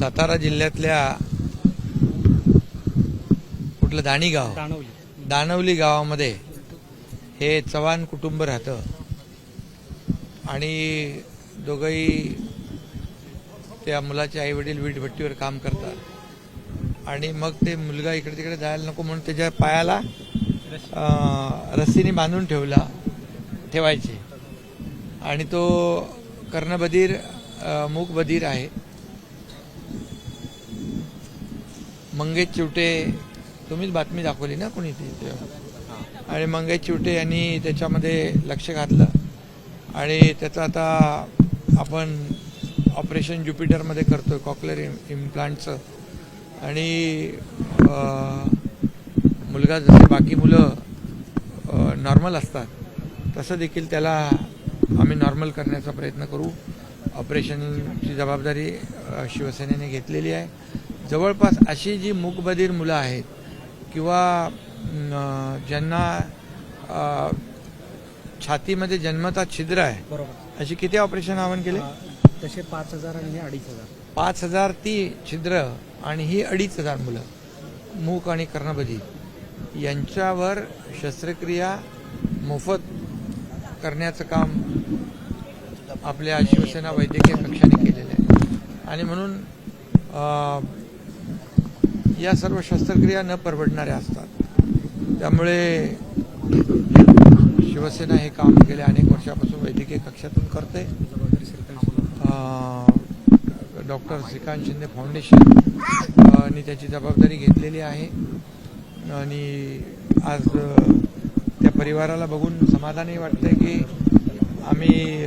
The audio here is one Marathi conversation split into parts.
सातारा जिल्ह्यातल्या कुठलं दाणी गाव दानवली गावामध्ये हे चव्हाण कुटुंब राहतं. आणि दोघंही त्या मुलाचे आई वडील वीटभट्टीवर काम करतात. आणि मग ते मुलगा इकडे तिकडे जायला नको म्हणून त्याच्या पायाला रस्सीने बांधून ठेवला ठेवायचे. आणि तो कर्णबधीर मूकबधीर आहे. मंगेश चिवटे तुम्हीच बातमी दाखवली ना कोणी ती? तेव्हा. आणि मंगेश चिवटे यांनी त्याच्यामध्ये लक्ष घातलं. आणि त्याचं आता आपण ऑपरेशन ज्युपिटरमध्ये करतोय कॉकलर इम्प्लांटचं. आणि मुलगा जसे बाकी मुलं नॉर्मल असतात तसं देखील त्याला आम्ही नॉर्मल करण्याचा प्रयत्न करू. ऑपरेशनची जबाबदारी शिवसेनेने घेतलेली आहे. जवळपास अशी जी मूकबधीर मुलं आहेत किंवा ज्यांना छातीमध्ये जन्मता छिद्र आहे बरोबर. अशी किती ऑपरेशन आव्हान केले? तसे पाच हजार आणि हे अडीच हजार. पाच हजार ती छिद्र आणि ही अडीच हजार मुलं मूक आणि कर्णबधीर यांच्यावर शस्त्रक्रिया मोफत करण्याचं काम आपल्या शिवसेना वैद्यकीय कक्षाने केलेले आहे. आणि म्हणून या सर्व शस्त्रक्रिया न परवडणाऱ्या असतात. त्यामुळे शिवसेना हे काम गेल्या अनेक वर्षापासून वैद्यकीय कक्षातून करते. डॉक्टर श्रीकांत शिंदे फाउंडेशन ने त्याची जबाबदारी घेतलेली आहे. आणि आज त्या परिवाराला बघून समाधानही वाटतंय की आम्ही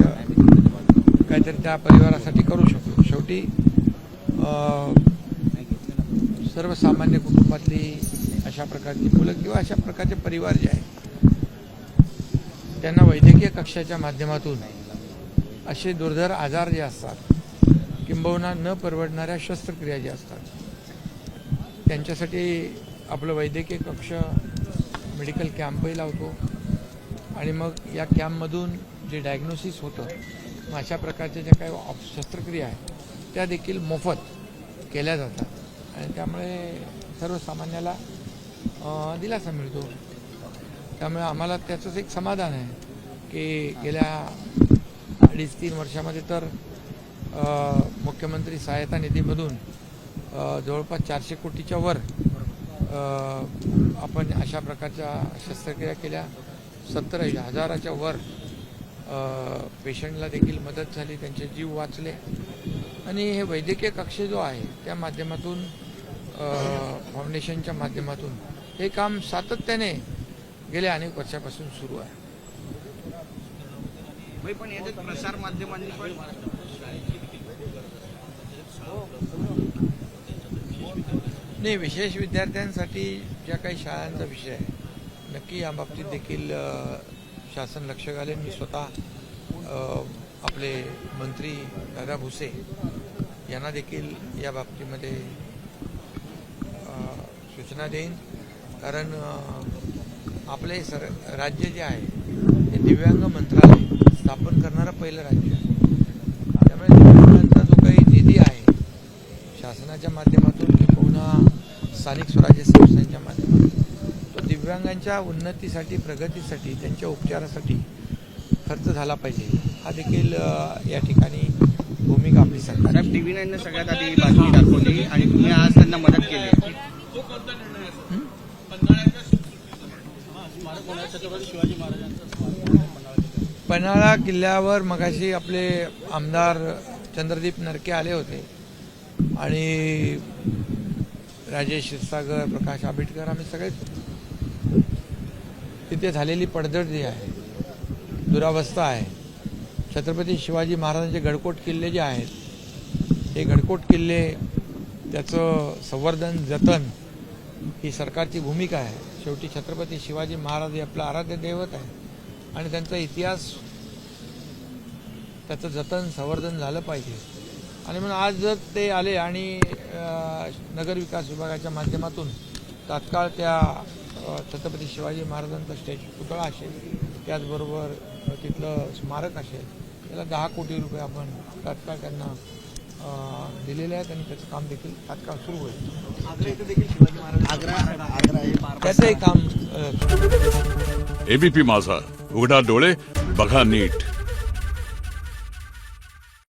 काहीतरी त्या परिवारासाठी करू शकतो. शेवटी सर्वसामान्य कुटुंबातली अशा प्रकारची मुलं किंवा अशा प्रकारचे परिवार जे आहेत त्यांना वैद्यकीय कक्षाच्या माध्यमातून असे दुर्धर आजार जे असतात किंबहुना न परवडणाऱ्या शस्त्रक्रिया ज्या असतात त्यांच्यासाठी आपलं वैद्यकीय कक्ष मेडिकल कॅम्पही लावतो. आणि मग या कॅम्पमधून जे डायग्नोसिस होतं मग अशा प्रकारच्या ज्या काही ऑप शस्त्रक्रिया आहेत त्या देखील मोफत केल्या जातात. आणि त्यामुळे सर्वसामान्याला दिलासा मिळतो. त्यामुळे आम्हाला त्याचंच एक समाधान आहे की गेल्या अडीच तीन वर्षामध्ये तर मुख्यमंत्री सहायता निधीमधून जवळपास चारशे कोटीच्या वर आपण अशा प्रकारच्या शस्त्रक्रिया केल्या. सत्तर हजाराच्या वर पेशंटला देखील मदत झाली त्यांचे जीव वाचले. आणि हे वैद्यकीय कक्ष जो आहे त्या माध्यमातून फाउंडेशनच्या माध्यमातून हे काम सातत्याने गेल्या अनेक वर्षापासून सुरू आहे. भाई पण याच्यात प्रसार माध्यमांनी पण नाही विशेष विद्यार्थ्यांसाठी ज्या काही शाळांचा विषय आहे नक्की या बाबतीत देखील शासन लक्ष घालेल मी स्वतः आपले मंत्री दादा भुसे यांना देखील या बाबतीमध्ये सूचना देईन. कारण आपले सर राज्य जे आहे ते दिव्यांग मंत्रालय स्थापन करणारं पहिलं राज्य आहे. त्यामुळे दिव्यांगांचा जो काही निधी आहे शासनाच्या माध्यमातून किंवा स्थानिक स्वराज्य संस्थांच्या माध्यमातून दिव्यांगांच्या उन्नतीसाठी प्रगतीसाठी त्यांच्या उपचारासाठी खर्च झाला पाहिजे. हा देखील या ठिकाणी भूमिका आपली सरकार साहेब टीव्ही नाईनने सगळ्यात आधी बातमी दाखवली आणि तुम्ही आज त्यांना मदत केली? पन्हाळा किल्ल्यावर मगाशी आपले आमदार चंद्रदीप नरके आले होते. आणि राजेश क्षीरसागर प्रकाश आंबेडकर आम्ही सगळेच. तिथे झालेली पडझड जी आहे. दुरावस्था आहे. छत्रपती शिवाजी महाराजांचे गडकोट किल्ले जे आहेत हे गडकोट किल्ले त्याचं संवर्धन जतन ही सरकारची भूमिका आहे. शेवटी छत्रपती शिवाजी महाराज हे आपलं आराध्य दैवत आहे. आणि त्यांचा इतिहास त्याचं जतन संवर्धन झालं पाहिजे. आणि म्हणून आज जर ते आले आणि नगरविकास नगर विकास विभागाच्या माध्यमातून तात्काळ त्या छत्रपती शिवाजी महाराजांचा स्टॅच्यू पुतळा असेल त्याचबरोबर तिथलं स्मारक असेल त्याला दहा कोटी रुपये आपण तात्काळ त्यांना अं, दिलेल्या आहेत आणि त्याचं काम देखील तात्काळ सुरू होईल. आग्रा आग्रा हे त्याचंही काम एबीपी माझा उघडा डोळे बघा नीट.